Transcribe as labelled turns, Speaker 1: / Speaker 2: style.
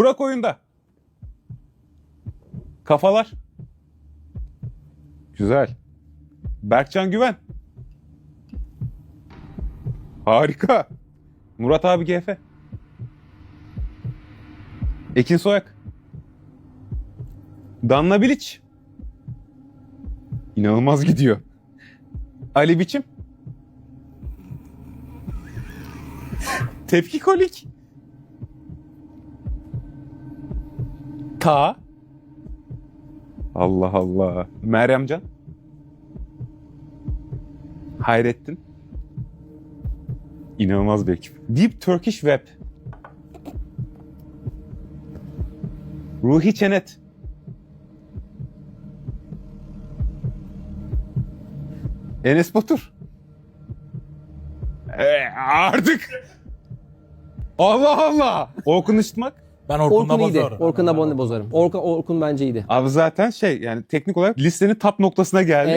Speaker 1: Burak oyunda. Kafalar. Güzel. Berkcan Güven. Harika. Murat abi GF. Ekin Soyak. Danla Bilic. İnanılmaz gidiyor. Ali Biçim. Tepki kolik. Ta. Allah Allah. Meryemcan. Hayrettin. İnanılmaz bir ekip. Deep Turkish Web. Ruhi Çenet. Enes Batur. Ee, artık. Allah Allah. Orkun Işıtmak.
Speaker 2: Ben Orkun'da
Speaker 3: Orkun iyiydi.
Speaker 2: bozarım.
Speaker 3: Orkun'da bozarım. Orkun, Orkun bence iyiydi.
Speaker 1: Abi zaten şey yani teknik olarak listenin top noktasına geldi.